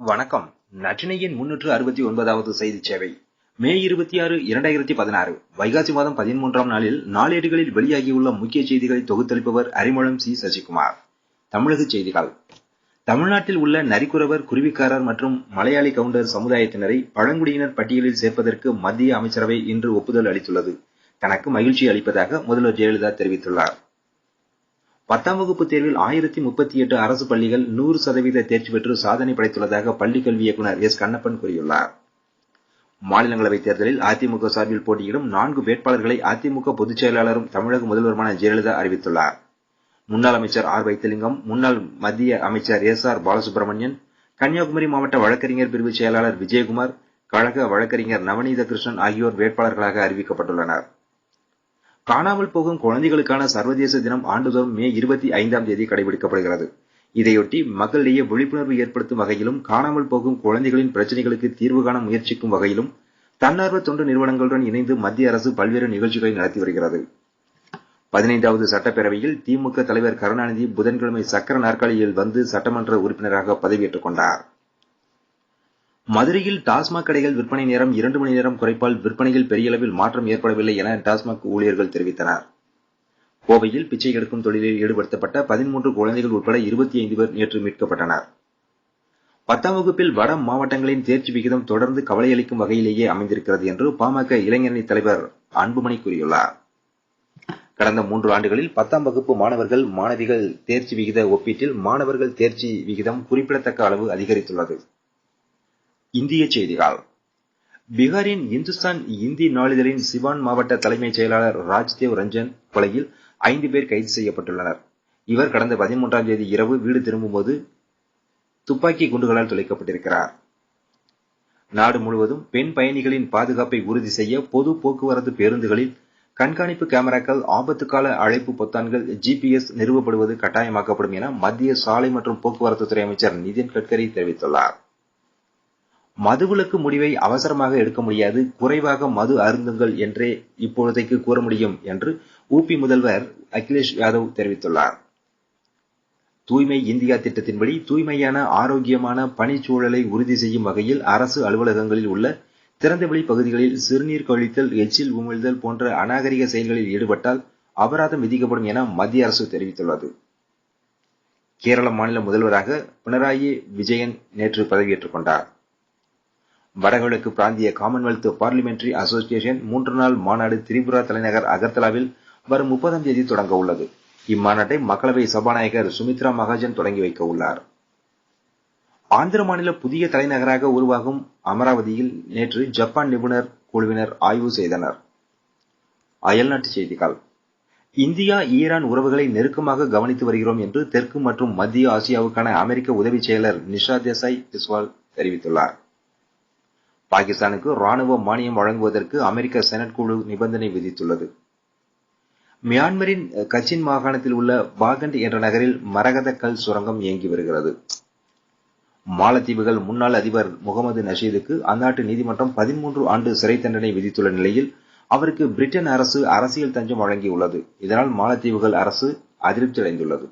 வணக்கம். நட்டினையின் முன்னூற்று அறுபத்தி ஒன்பதாவது செய்தி சேவை. மே இருபத்தி ஆறு இரண்டாயிரத்தி பதினாறு வைகாசி மாதம் பதிமூன்றாம் நாளில் நாளேடுகளில் வெளியாகியுள்ள முக்கிய செய்திகளை தொகுத்தளிப்பவர் அரிமளம் சி. சசிகுமார். தமிழக செய்திகள். தமிழ்நாட்டில் உள்ள நரிக்குறவர் குருவிக்காரர் மற்றும் மலையாளி கவுண்டர் சமுதாயத்தினரை பழங்குடியினர் பட்டியலில் சேர்ப்பதற்கு மத்திய அமைச்சரவை இன்று ஒப்புதல் அளித்துள்ளது. தனக்கு மகிழ்ச்சி அளிப்பதாக முதல்வர் ஜெயலலிதா தெரிவித்துள்ளார். பத்தாம் வகுப்பு தேர்வில் ஆயிரத்தி முப்பத்தி எட்டு அரசு பள்ளிகள் நூறு சதவீத தேர்ச்சி பெற்று சாதனை படைத்துள்ளதாக பள்ளிக் கல்வி இயக்குநர் எஸ் கண்ணப்பன் கூறியுள்ளார். மாநிலங்களவைத் தேர்தலில் அதிமுக சார்பில் போட்டியிடும் நான்கு வேட்பாளர்களை அதிமுக பொதுச் செயலாளரும் தமிழக முதல்வருமான ஜெயலலிதா அறிவித்துள்ளார். முன்னாள் அமைச்சர் ஆர் வைத்திலிங்கம் முன்னாள் மத்திய அமைச்சர் எஸ் ஆர் பாலசுப்ரமணியன் கன்னியாகுமரி மாவட்ட வழக்கறிஞர் பிரிவு செயலாளர் விஜயகுமார் கழக வழக்கறிஞர் நவநீத கிருஷ்ணன் ஆகியோர் வேட்பாளர்களாக அறிவிக்கப்பட்டுள்ளனர். காணாமல் போகும் குழந்தைகளுக்கான சர்வதேச தினம் ஆண்டுதோறும் மே இருபத்தி ஐந்தாம் தேதி கடைபிடிக்கப்படுகிறது. இதையொட்டி மக்களிடையே விழிப்புணர்வு ஏற்படுத்தும் வகையிலும் காணாமல் போகும் குழந்தைகளின் பிரச்சனைகளுக்கு தீர்வு காண முயற்சிக்கும் வகையிலும் தன்னார்வ தொண்டு நிறுவனங்களுடன் இணைந்து மத்திய அரசு பல்வேறு நிகழ்ச்சிகளை நடத்தி வருகிறது. பதினைந்தாவது சட்டப்பேரவையில் திமுக தலைவர் கருணாநிதி புதன்கிழமை சக்கர நாற்காலியில் வந்து சட்டமன்ற உறுப்பினராக பதவியேற்றுக் கொண்டார். மதுரையில் டாஸ்மாக் கடைகள் விற்பனை நேரம் இரண்டு மணி நேரம் குறைப்பால் விற்பனையில் பெரிய அளவில் மாற்றம் ஏற்படவில்லை என டாஸ்மாக் ஊழியர்கள் தெரிவித்தனர். கோவையில் பிச்சை எடுக்கும் தொழிலில் ஈடுபடுத்தப்பட்ட பதிமூன்று குழந்தைகள் உட்பட இருபத்தி ஐந்து பேர் நேற்று மீட்கப்பட்டனர். பத்தாம் வகுப்பில் வட மாவட்டங்களின் தேர்ச்சி விகிதம் தொடர்ந்து கவலையளிக்கும் வகையிலேயே அமைந்திருக்கிறது என்று பாமக இளைஞரணி தலைவர் அன்புமணி கூறியுள்ளார். கடந்த மூன்று ஆண்டுகளில் பத்தாம் வகுப்பு மாணவர்கள் மாணவிகள் தேர்ச்சி விகித ஒப்பீட்டில் மாணவர்கள் தேர்ச்சி விகிதம் குறிப்பிடத்தக்க அளவு அதிகரித்துள்ளது. இந்திய செய்திகள். பீகாரின் இந்துஸ்தான் இந்தி நாளிதழின் சிவான் மாவட்ட தலைமைச் செயலாளர் ராஜ்தேவ் ரஞ்சன் கொலையில் ஐந்து பேர் கைது செய்யப்பட்டுள்ளனர். இவர் கடந்த பதிமூன்றாம் தேதி இரவு வீடு திரும்பும்போது துப்பாக்கி குண்டுகளால் துளைக்கப்பட்டிருக்கிறார் நாடு முழுவதும் பெண் பயணிகளின் பாதுகாப்பை உறுதி செய்ய பொது போக்குவரத்து பேருந்துகளில் கண்காணிப்பு கேமராக்கள் ஆபத்து கால அழைப்பு பொத்தான்கள் ஜிபிஎஸ் நிறுவப்படுவது கட்டாயமாக்கப்படும் என மத்திய சாலை மற்றும் போக்குவரத்து துறை அமைச்சர் நிதின் கட்கரி தெரிவித்துள்ளார். மதுவிலக்கு முடிவை அவசரமாக எடுக்க முடியாது குறைவாக மது அருந்துங்கள் என்றே இப்பொழுதைக்கு கூற முடியும் என்று ஊபி முதல்வர் அகிலேஷ் யாதவ் தெரிவித்துள்ளார். தூய்மை இந்தியா திட்டத்தின்படி தூய்மையான ஆரோக்கியமான பணிச்சூழலை உறுதி செய்யும் வகையில் அரசு அலுவலகங்களில் உள்ள திறந்தவெளி பகுதிகளில் சிறுநீர் கழித்தல் எச்சில் உமிழ்தல் போன்ற அநாகரிக செயல்களில் ஈடுபட்டால் அபராதம் விதிக்கப்படும் என மத்திய அரசு தெரிவித்துள்ளது. கேரள மாநில முதல்வராக பினராயி விஜயன் நேற்று பதவியேற்றுக் கொண்டார். வடகிழக்கு பிராந்திய காமன்வெல்த் பார்லிமெண்டரி அசோசியேஷன் மூன்று நாள் மாநாடு திரிபுரா தலைநகர் அகர்தலாவில் வரும் முப்பதாம் தேதி தொடங்க உள்ளது. இம்மாநாட்டை மக்களவை சபாநாயகர் சுமித்ரா மகாஜன் தொடங்கி வைக்க உள்ளார். ஆந்திர மாநில புதிய தலைநகராக உருவாகும் அமராவதியில் நேற்று ஜப்பான் நிபுணர் குழுவினர் ஆய்வு செய்தனர். அயல்நாட்டு செய்திகள். இந்தியா ஈரான் உறவுகளை நெருக்கமாக கவனித்து வருகிறோம் என்று தெற்கு மற்றும் மத்திய ஆசியாவுக்கான அமெரிக்க உதவி செயலர் நிஷா தேசாய் பிஸ்வால் தெரிவித்துள்ளார். பாகிஸ்தானுக்கு ராணுவ மானியம் வழங்குவதற்கு அமெரிக்க செனட் குழு நிபந்தனை விதித்துள்ளது. மியான்மரின் கச்சின் மாகாணத்தில் உள்ள பாகண்ட் என்ற நகரில் மரகத கல் சுரங்கம் இயங்கி வருகிறது. மாலத்தீவுகள் முன்னாள் அதிபர் முகமது நஷீதுக்கு அந்நாட்டு நீதிமன்றம் பதிமூன்று ஆண்டு சிறை தண்டனை விதித்துள்ள நிலையில் அவருக்கு பிரிட்டன் அரசு அரசியல் தஞ்சம் வழங்கியுள்ளது. இதனால் மாலத்தீவுகள் அரசு அதிருப்தி அடைந்துள்ளது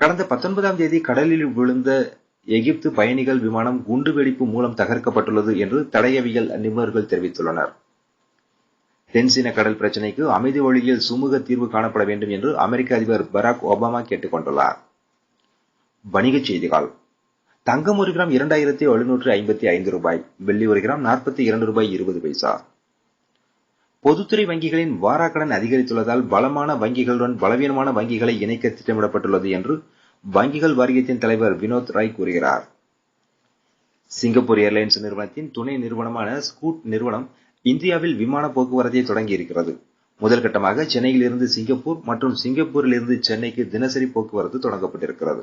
கடந்த பத்தொன்பதாம் தேதி கடலில் விழுந்த எகிப்து பயணிகள் விமானம் குண்டுவெடிப்பு மூலம் தகர்க்கப்பட்டுள்ளது என்று தடயவியல் நிபுணர்கள் தெரிவித்துள்ளனர். தென்சீன கடல் பிரச்சினைக்கு அமைதி வழியில் சுமூக தீர்வு காணப்பட வேண்டும் என்று அமெரிக்க அதிபர் பராக் ஒபாமா கேட்டுக் கொண்டுள்ளார் வணிகச் செய்திகள். தங்கம் ஒரு கிராம் இரண்டாயிரத்தி எழுநூற்று ஐம்பத்தி ஐந்து ரூபாய் வெள்ளி ஒரு கிராம் நாற்பத்தி இரண்டு ரூபாய் இருபது பைசா. பொதுத்துறை வங்கிகளின் வாராக்கடன் அதிகரித்துள்ளதால் பலமான வங்கிகளுடன் பலவீனமான வங்கிகளை இணைக்க திட்டமிடப்பட்டுள்ளது என்று வங்கிகள் வாரியத்தின் தலைவர் வினோத் ராய் கூறுகிறார். சிங்கப்பூர் ஏர்லைன்ஸ் நிறுவனத்தின் துணை நிறுவனமான ஸ்கூட் நிறுவனம் இந்தியாவில் விமான போக்குவரத்தை தொடங்கி இருக்கிறது முதல் கட்டமாக சிங்கப்பூர் மற்றும் சிங்கப்பூரிலிருந்து சென்னைக்கு தினசரி போக்குவரத்து தொடங்கப்பட்டிருக்கிறது.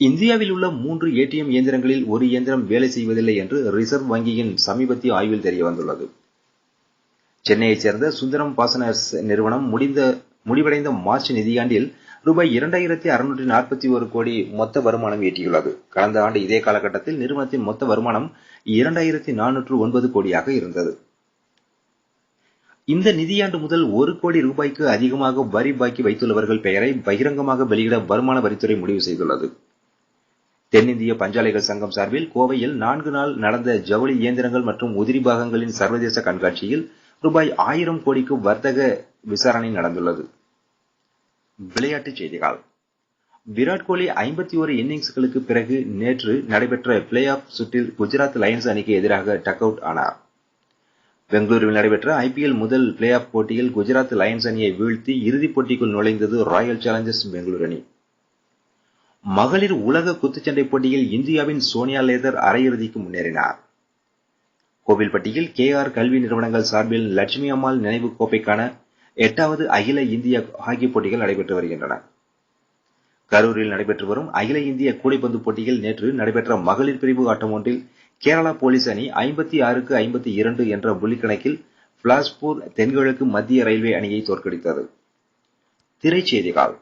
இந்தியாவில் உள்ள மூன்று ஏடிஎம் இயந்திரங்களில் ஒரு இயந்திரம் வேலை செய்வதில்லை என்று ரிசர்வ் வங்கியின் சமீபத்திய ஆய்வில் தெரிய வந்துள்ளது சென்னையைச் சேர்ந்த சுந்தரம் பாசனர்ஸ் நிறுவனம் முடிந்த முடிவடைந்த மார்ச் நிதியாண்டில் ரூபாய் இரண்டாயிரத்தி அறுநூற்றி நாற்பத்தி ஒரு கோடி மொத்த வருமானம் ஈட்டியுள்ளது. கடந்த ஆண்டு இதே காலகட்டத்தில் நிறுவனத்தின் மொத்த வருமானம் இரண்டாயிரத்தி நானூற்று ஒன்பது கோடியாக இருந்தது. இந்த நிதியாண்டு முதல் ஒரு கோடி ரூபாய்க்கு அதிகமாக வரி பாக்கி வைத்துள்ளவர்கள் பெயரை பகிரங்கமாக வெளியிட வருமான வரித்துறை முடிவு செய்துள்ளது. தென்னிந்திய பஞ்சாலைகள் சங்கம் சார்பில் கோவையில் நான்கு நாள் நடந்த ஜவுளி இயந்திரங்கள் மற்றும் உதிரி பாகங்களின் சர்வதேச கண்காட்சியில் ரூபாய் ஆயிரம் கோடிக்கு வர்த்தக விசாரணை நடந்துள்ளது. விளையாட்டுச் செய்திகள். விராட் கோலி ஐம்பத்தி ஒரு இன்னிங்ஸ்களுக்கு பிறகு நேற்று நடைபெற்ற பிளே ஆஃப் சுற்றில் குஜராத் லயன்ஸ் அணிக்கு எதிராக டக் அவுட் ஆனார். பெங்களூருவில் நடைபெற்ற ஐபிஎல் முதல் பிளே ஆஃப் போட்டியில் குஜராத் லயன்ஸ் அணியை வீழ்த்தி இறுதிப் போட்டிக்குள் நுழைந்தது ராயல் சேலஞ்சர்ஸ் பெங்களூரு அணி. மகளிர் உலக குத்துச்சண்டை போட்டியில் இந்தியாவின் சோனியா லேதர் அரையிறுதிக்கு முன்னேறினார். கோவில்பட்டியில் கே ஆர் கல்வி நிறுவனங்கள் சார்பில் லட்சுமி அம்மாள் நினைவு கோப்பைக்கான எட்டாவது அகில இந்திய ஹாக்கி போட்டிகள் நடைபெற்று வருகின்றன. கரூரில் நடைபெற்று வரும் அகில இந்திய கூடைப்பந்து போட்டியில் நேற்று நடைபெற்ற மகளிர் பிரிவு ஆட்டம் ஒன்றில் கேரளா போலீஸ் அணி ஐம்பத்தி ஆறுக்கு ஐம்பத்தி இரண்டு என்ற புள்ளிக்கணக்கில் பிலாஸ்பூர் தென்கிழக்கு மத்திய ரயில்வே அணியை தோற்கடித்தது. திரைச்செய்திகள்.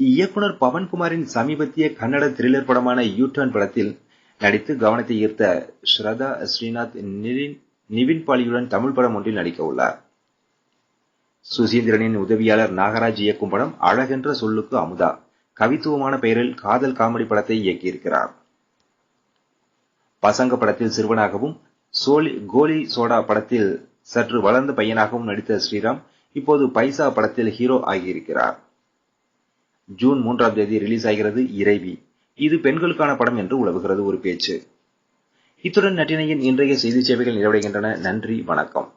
இயக்குனர் பவன்குமாரின் சமீபத்திய கன்னட த்ரில்லர் படமான யூ டர்ன் படத்தில் நடித்து கவனத்தை ஈர்த்த ஸ்ரதா ஸ்ரீநாத் நிவின் பாலியுடன் தமிழ் படம் ஒன்றில் நடிக்க உள்ளார் சுசீந்திரனின் உதவியாளர் நாகராஜ் இயக்கும் படம் அழகென்ற சொல்லுக்கு அமுதா. கவித்துவமான பெயரில் காதல் காமெடி படத்தை இயக்கியிருக்கிறார். பசங்க படத்தில் சிறுவனாகவும் சோலி கோலி சோடா படத்தில் சற்று வளர்ந்த பையனாகவும் நடித்த ஸ்ரீராம் இப்போது பைசா படத்தில் ஹீரோ ஆகியிருக்கிறார். ஜூன் மூன்றாம் தேதி ரிலீஸ் ஆகிறது இறைவி இது பெண்களுக்கான படம் என்று உலவுகிறது ஒரு பேச்சு. இத்துடன் நட்டினையின் இன்றைய செய்தி சேவைகள் நிறைவடைகின்றன. நன்றி வணக்கம்.